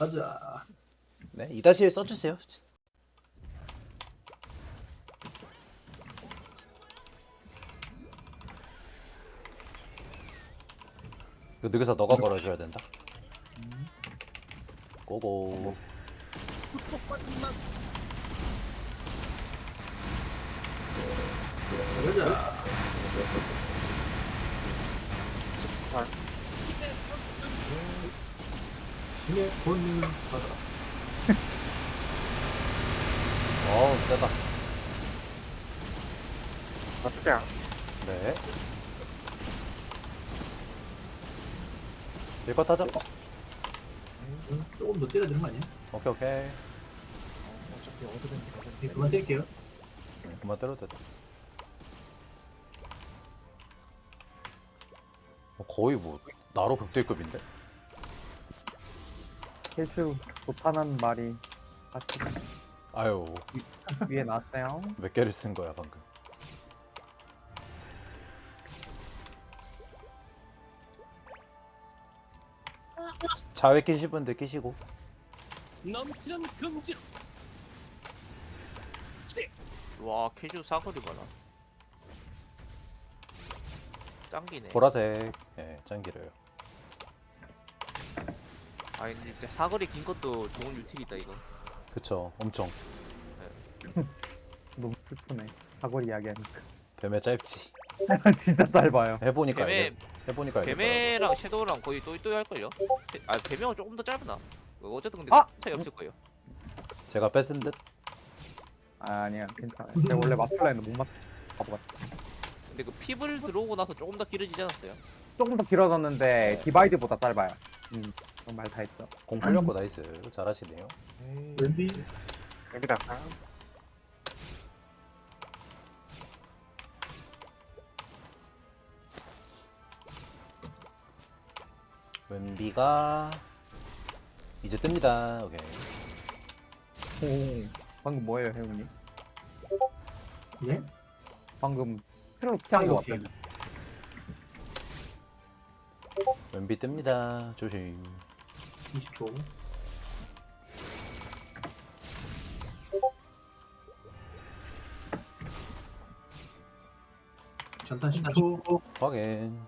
가자. 네, 2-1 써주세요. 이거 늙어서 너가 걸어줘야 된다. 고고. 가자. 살. 신의 본능을 받아라. 어우, 세다. 어떻게? 네. 일것 타자. 응, 조금 더 때려야 되는 거 아니야? 오케이, 오케이. 어차피 어디든지 가든. 네, 그만 뗄게요. 네, 그만 때려도 됐다. 어, 거의 뭐, 나로 극대급인데? 실수 못하는 말이 같이 아유, 위에 나왔어요. 몇 개를 쓴 거야, 방금. 자외 끼실 분들 끼시고. 넘치는 금지 와 캐주 사거리 봐라 짱기네 보라색. 예, 짱기래요. 아니 근데 진짜 사거리 긴 것도 좋은 유틸이다 이거 그쵸, 엄청. 너무 슬프네. 사거리 이야기하니까. 뱀에 짧지. 진짜 짧아요. 해보니까 뱀에 알겠, 해보니까 알겠더라고. 뱀에랑 섀도우랑 거의 또이또이 할걸요? 아 뱀이랑 조금 더 짧나? 어쨌든 근데 아! 차이 없을 거예요 제가 뺏은 듯. 아, 아니야, 괜찮아요. 제가 원래 맞출라 했는데 못 맞. 바보 같아. 근데 그 핍을 들어오고 나서 조금 더 길어지지 않았어요? 조금 더 길어졌는데 네. 디바이드보다 짧아요. 음, 말다 했어. 공 풀렸고 나이스. 잘하시네요. 왼비 여기다. 왼비가 이제 뜹니다. 오케이. 오, 방금 뭐예요, 혜훈님? 네? 방금 트롤 피한 거. 같아요. 왼비 뜹니다. 조심. 20초. 전탄 10초. 확인.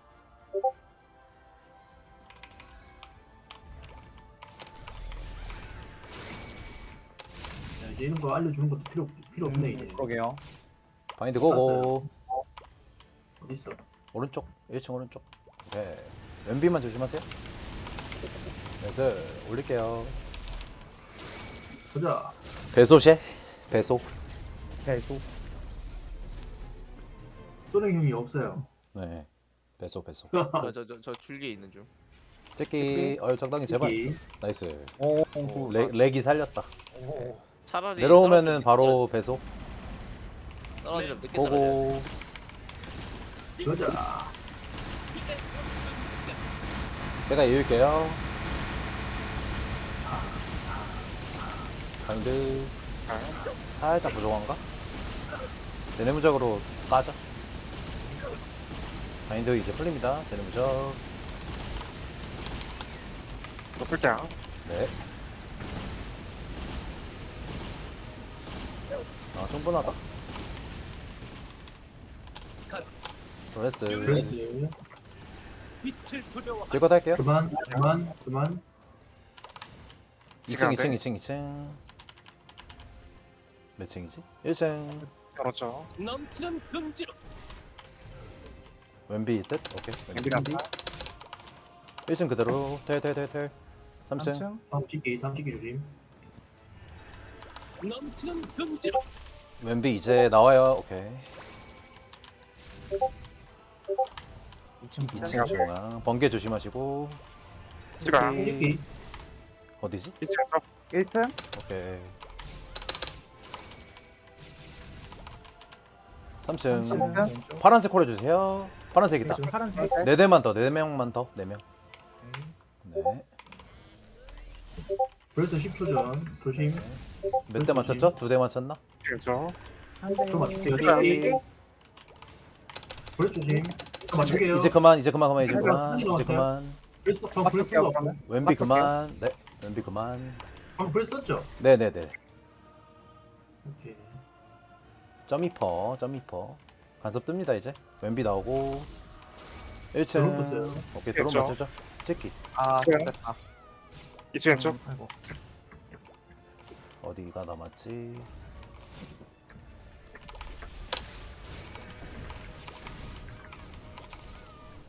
자, 이제 이런 거 알려주는 것도 필요 필요 없네 이제. 음, 그러게요. 바인드 고고. 어디 있어? 오른쪽. 1층 오른쪽. 오케이. 왼비만 조심하세요. 그래서 올릴게요. 가자. 배소쉐. 배소. 계속. 소랭 형이 없어요. 네. 배소 배소. 저저 저 줄기에 있는 중 새끼. 어유 적당히 제발. 여기. 나이스. 오, 오, 렉, 렉이 살렸다. 오. 차라리 내려오면은 바로 배소. 떨어지면 늦게 떨어져 고고. 가자. 제가 이을게요. 바인드. 살짝 부족한가? 제네무적으로 까죠. 바인드 이제 풀립니다. 제네무적. 높을게요. 네. 아, 충분하다. 브레스. 두려워 들고 탈게요. 그만. 그만. 그만. 2층, 2층, 2층, 2층. 몇 층이지? 1층. 그렇죠. 넘치는 금지로 왼비 뜻? 오케이. 여기다. 1층 그대로. 텔, 텔, 텔, 텔. 3층. 다음 찍기. 다음 찍기 조심. 넘치는 금지로 왼비 이제 나와요. 오케이. 2층 2층 중앙. 번개 조심하시고. 찍기. 어디지? 2층에서 1층? 오케이. 3층. 삼층. 파란색 콜 해주세요. 파란색 있다. 지금 파란색. 네 대만 더, 네 명만 더, 네 명. 네. 브레스 10초 전. 조심. 몇 대 맞췄죠? 두 대 맞췄나? 그렇죠. 좀. 찍어요. 찍기. 브레스 조심. 저 맞출게요. 이제 그만, 이제 그만, 그만, 이제 그만, 이제? 그만. 브레스 방 맞출게요, 가 그러면. 왼비 그만. 네. 왼비 그만. 방금 벌써 썼죠? 네 네 네. 오케이. 점이퍼, 점이퍼. 간섭 뜹니다 이제. 왼비 나오고. 드론 1층. 보세요. 오케이 드론 됐죠. 맞추죠. 체키. 아 지금. 됐다 2층 왼쪽. 아이고 어디가 남았지?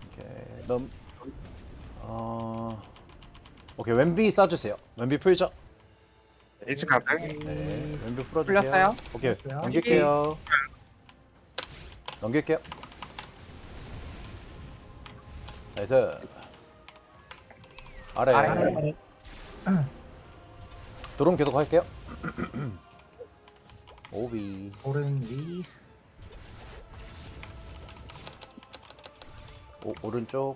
오케이 넘. 어. 오케이 왼비 쏴주세요. 왼비 풀죠. 2층 가드. 네, 왼비 풀어주세요. 풀렸어요? 오케이, 풀렸어요. 넘길게요. 넘길게요. 나이스. 아래. 아래. 드론 계속 할게요. 오비. 오른 위 오, 오른쪽.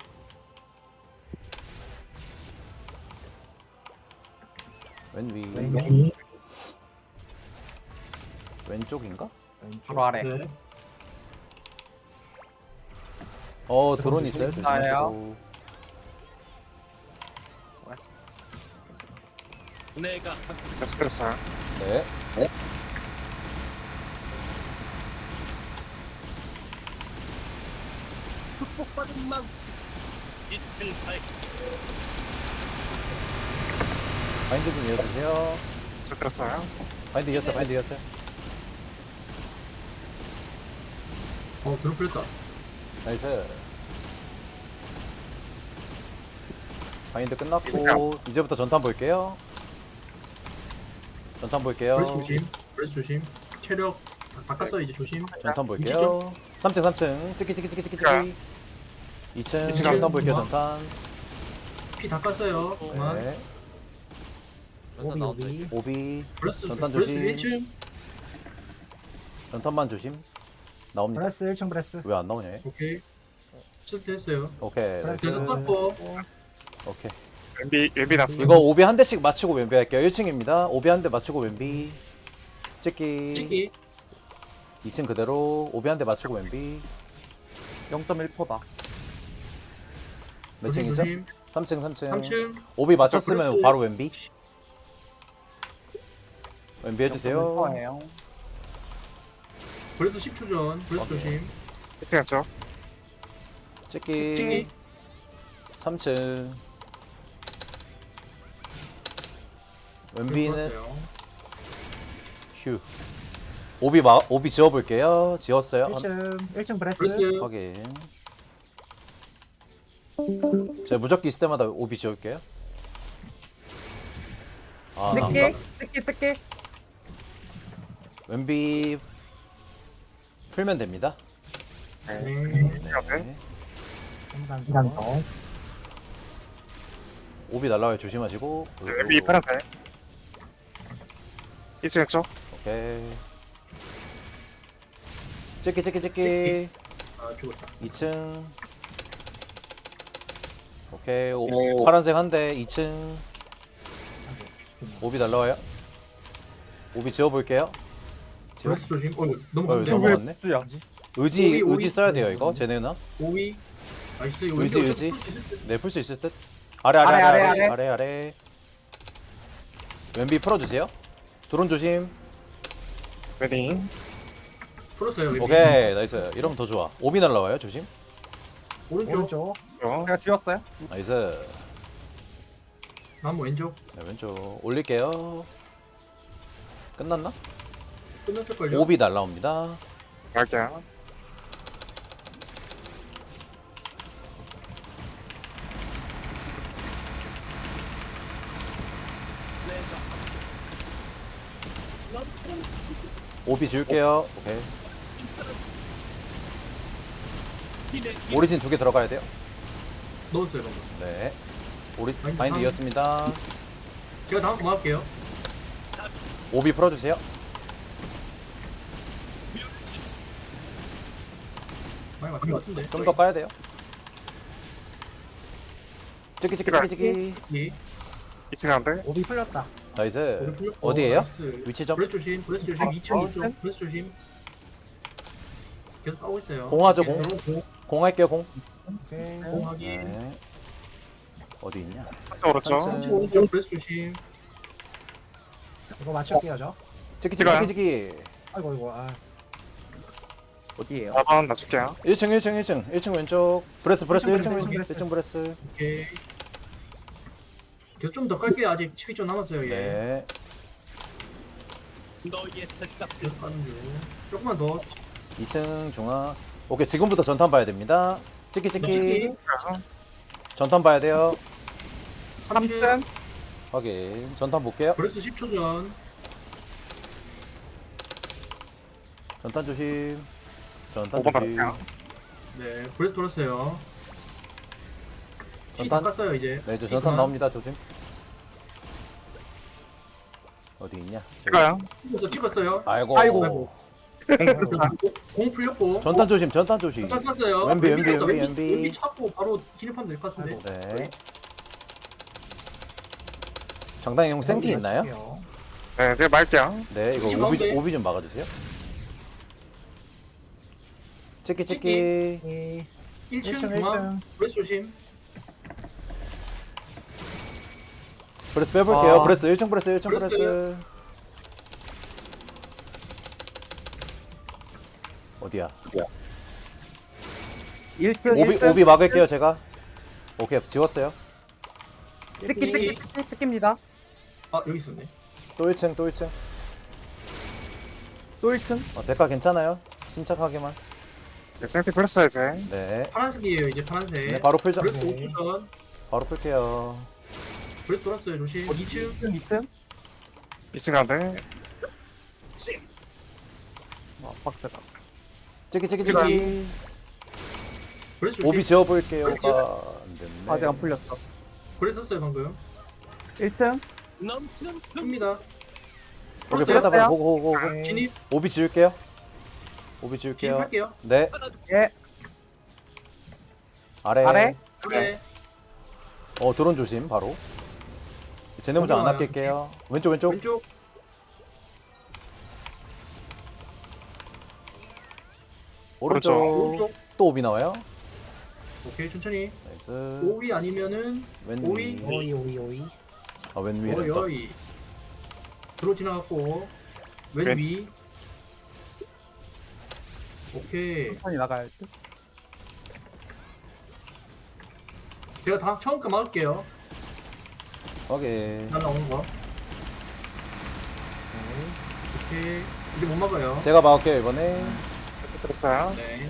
왼위. 왼위 왼쪽인가? 왼쪽 바로 아래 네. 어, 드론 있어요. 조심하시고. 내가 때렸어요. 네. 이틀 발 바인드 좀 이어주세요. 때렸어요. 바인드 이었어요. 바인드 이었어요. 어, 드론 풀렸다. 나이스. 바인드 끝났고 이제부터 전탄 볼게요. 전탄 볼게요. 브레스 조심. 브레스 조심. 체력 다 깎았어 이제 조심. 전탄 볼게요. 3층 3층 찍기 찍기 찍기 찍기 자. 찍기. 2층 이층 전탄 볼게요. 뭐? 전탄. 피 다 깠어요. 그만. 네. 오비 오비 오비 전탄 조심. 1층. 전탄만 조심. 나옵니다. 브레스 1층 브레스 왜 안 나오냐? 얘? 오케이. 실패했어요. 오케이. 브레스 계속. 깎고. 오케이. 왼비 왼비 났어. 이거 오비 한 대씩 맞추고 왼비 할게요. 1층입니다. 오비 한 대 맞추고 왼비. 찍기. 찍기. 2층 그대로 오비 한 대 맞추고 왼비. 0.1%다 몇 층이죠? 조심. 3층 3층. 3층. 오비 맞췄으면. 바로 왼비. 왼비 해주세요. 0.1%예요 브레스 10초 전. 브레스 오케이. 조심. 2층 왼쪽. 찍기. 찍기. 3층. 왼비는 들어왔어요. 휴. 오비 마 오비 지워볼게요. 지웠어요. 한- 1층 1층 브레스 브레스. 확인. 제가 무적기 있을 때마다 오비 지울게요. 아, 나 뜯기 뜯기 뜯기 왼비 풀면 됩니다. 네. 네. 네. 단성 오비 날라와요. 조심하시고. 왼비 파란색. 2층 왼쪽. 오케이. 찍기 찍기 찍기. 아 죽었다. 2층. 오케이. 오, 파란색 한 대. 2층. 오비 날라와요. 오비 지워볼게요. 브레스 조심. 어 어, 넘어갔네. 넘어갔네. 주야 의지 오비, 오비. 의지 써야 돼요 이거 제네나. 5위. 나이스. 이거 의지, 의지. 풀수 있을 듯. 네, 풀 수 있을 듯. 아래 아래 아래 아래, 아래 아래. 아래. 왼비 풀어주세요. 드론 조심. 웨딩. 풀었어요. 왼쪽. 오케이 나이스. 이러면 더 좋아. 오비 날라와요 조심. 오른쪽. 오른쪽 어. 제가 지웠어요 나이스. 나무 왼쪽. 네, 왼쪽 올릴게요. 끝났나? 끝났을걸요? 오비 날라옵니다. 갈게요. 오비 지울게요. 오케이. 오리진 두 개 들어가야 돼요. 넣었어요 방금. 네. 오리 삼. 이었습니다. 제가 다음 거 할게요. 오비 풀어주세요. 많이 맞춘 것 같은데. 좀 더 까야 돼요. 찍기 찍기 찍기 찍기. 예. 2층 가운데. 오비 풀렸다 나이스. 어디에요? 나이스. 위치점? 브레스 조심. 브레스 조심. 어, 2층 어, 이쪽. 브레스 조심. 계속 까고 있어요. 공하죠, 공. 들어오고. 공 할게요 공. 오케이 공하기. 네. 어디 있냐? 오른쪽. 삼층. 오른쪽 브레스 조심. 이거 맞출게요 저. 찍기. 찍기 찍기. 아이고 이거 아. 어디에요? 4번 놔줄게요. 1층 1층 1층 1층 왼쪽. 브레스 브레스 1층 1층 브레스, 왼쪽. 1층 브레스. 오케이. 계속 좀 더 깔게요. 아직 10이 좀 남았어요. 얘. 네. 너희의 택각 계속 가는 중. 조금만 더. 2층 중앙. 오케이 지금부터 전탄 봐야 됩니다. 찍기 찍기. 찍기. 전탄 봐야 돼요. 3층. 확인. 전탄 볼게요. 브레스 10초 전. 전탄 조심. 전탄 5번 조심. 갈게요. 네, 브레스 돌았어요. 전탄? 전탄 깠어요 이제. 네, 이제 전탄 나옵니다. 조심. 어디 있냐? 찍어요. 찍었어, 찍었어요. 아이고. 아이고. 공 풀렸고. 전탄 조심. 전탄 조심. 전탄 쐈어요. 왼비, 왼비, 왼비, 왼비, 왼비. 찾고 바로 진입하면 될 것 같은데. 네. 정당히 형 생티 있나요? 맞출게요. 네, 제가 말게요. 네, 이거 지금 오비. 오비 좀 막아주세요. 찍기 찍기. 이 1층 1층 중앙. 1층. 브레스 조심. 브레스 빼볼게요. 아. 브레스 1층 브레스 1층 브레스. 브레스. 어디야? 1층 오비 1층 오비 막을게요 제가. 오케이 지웠어요. 찍기 찍기 찍기 찍기입니다. 아 여기 있었네. 또 1층 또 1층. 또 1층. 어, 대가 괜찮아요? 침착하게만. 네, 생티 플러스 이제. 네. 파란색이에요 이제 파란색. 네 바로 풀자. 브레스 네. 5초 전. 바로 풀게요. 브레스 돌았어요 조심. 2층. 2층 2층. 2층 가운데. 아 빡세다. 찍기 찍어요. 찍기. 브레스 조심. 오비 지워볼게요. 브레스. 아, 안 됐네. 아직 안 풀렸어. 브레스 썼어요 방금. 1층. 넘치는 금 큽니다. 오케이? 풀렸다 봐. 보고 보고 보고. 네. 진입. 오비 지울게요. 오비 지울게요. 진입할게요. 네. 예. 아래. 아래. 네. 어 드론 조심 바로. 쟤네 먼저 안. 아낄게요. 왼쪽 왼쪽. 왼쪽. 오른쪽. 오른쪽. 또 오비 나와요. 오케이 천천히. 나이스. 5위 아니면은 왼 오이. 위. 오이 오이 오이. 아왼 위에. 어이 또. 어이. 들어 지나갔고 왼 왼. 위. 오케이. 천천히 나갈 듯. 제가 다 처음 거 막을게요. 확인. 날라오는 거. 오케이. 이제 못 막아요. 제가 막을게요 이번에. 됐어요. 네.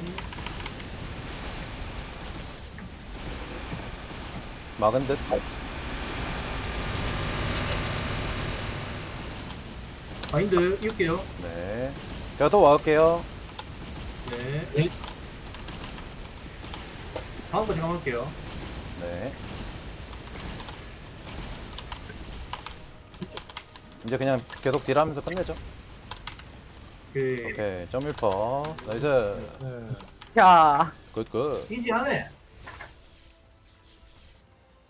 막은 듯. 마인드 이을게요. 네. 제가 또 막을게요. 네. 다음 거 제가 막을게요. 네. 이제 그냥 계속 딜하면서 끝내죠. 오케이. 오케이. 점 1퍼. 나이스. 네. 야. 굿굿. 이지하네.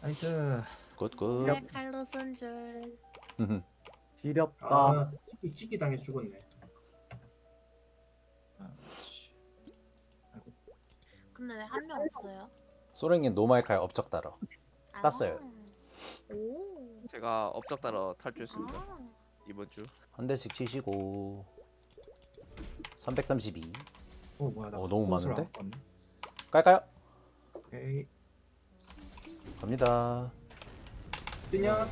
나이스. 굿굿. 내 칼로 쓴 줄. 지렸다. 아, 찍기, 찍기 당해 죽었네. 근데 왜 한 명 없어요? 소랭이 노말칼 업적 따러. 아. 땄어요. 오. 제가 업적 따라 탈주했습니다 아. 이번 주 한 대씩 치시고. 332. 오 뭐야 나. 어, 너무 많은데? 안 봤네. 깔까요? 오케이. 갑니다. 뜨냐?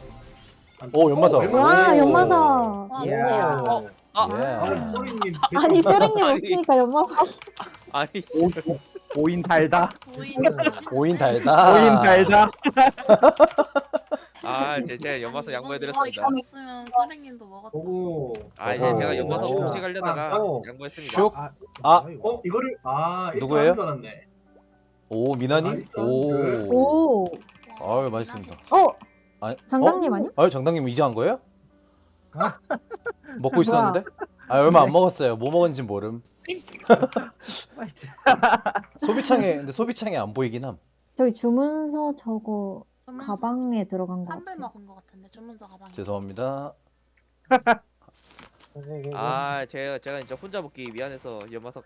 안 오, 연마사. 어, 와 오. 연마사 와, 예. 뭐야. 어? 아! 예. 아, 소리님. 아니 아니. 없으니까 연마사 아니 오, 인 달다. 보이. 오인 달다. 오인 달다. 아 제, 제가 연마서 어, 양보해드렸습니다 이거 있으면 선생님도 먹었다. 아 이제 제가 오. 연마서 오. 공식 하려다가 오. 양보했습니다 슉. 아. 아. 이거? 어, 이거를, 아, 누구예요? 하는 줄 알았네. 오, 미나니? 아, 일단 오. 그- 오 아유, 맛있습니다. 어? 아니, 장당님 어? 아니야? 아유, 장당님 이제 한 거예요? 아. 먹고 있었는데? 아, 얼마 안 먹었어요. 뭐 먹은지 모름. 소비창에, 근데 소비창에 안 보이긴 함. 저기 주문서 저거 주문서 가방에 들어간 거 한배 같아 먹은 것 같은데 주문서 가방. 죄송합니다. 아 제가 제가 이제 혼자 먹기 미안해서 연마석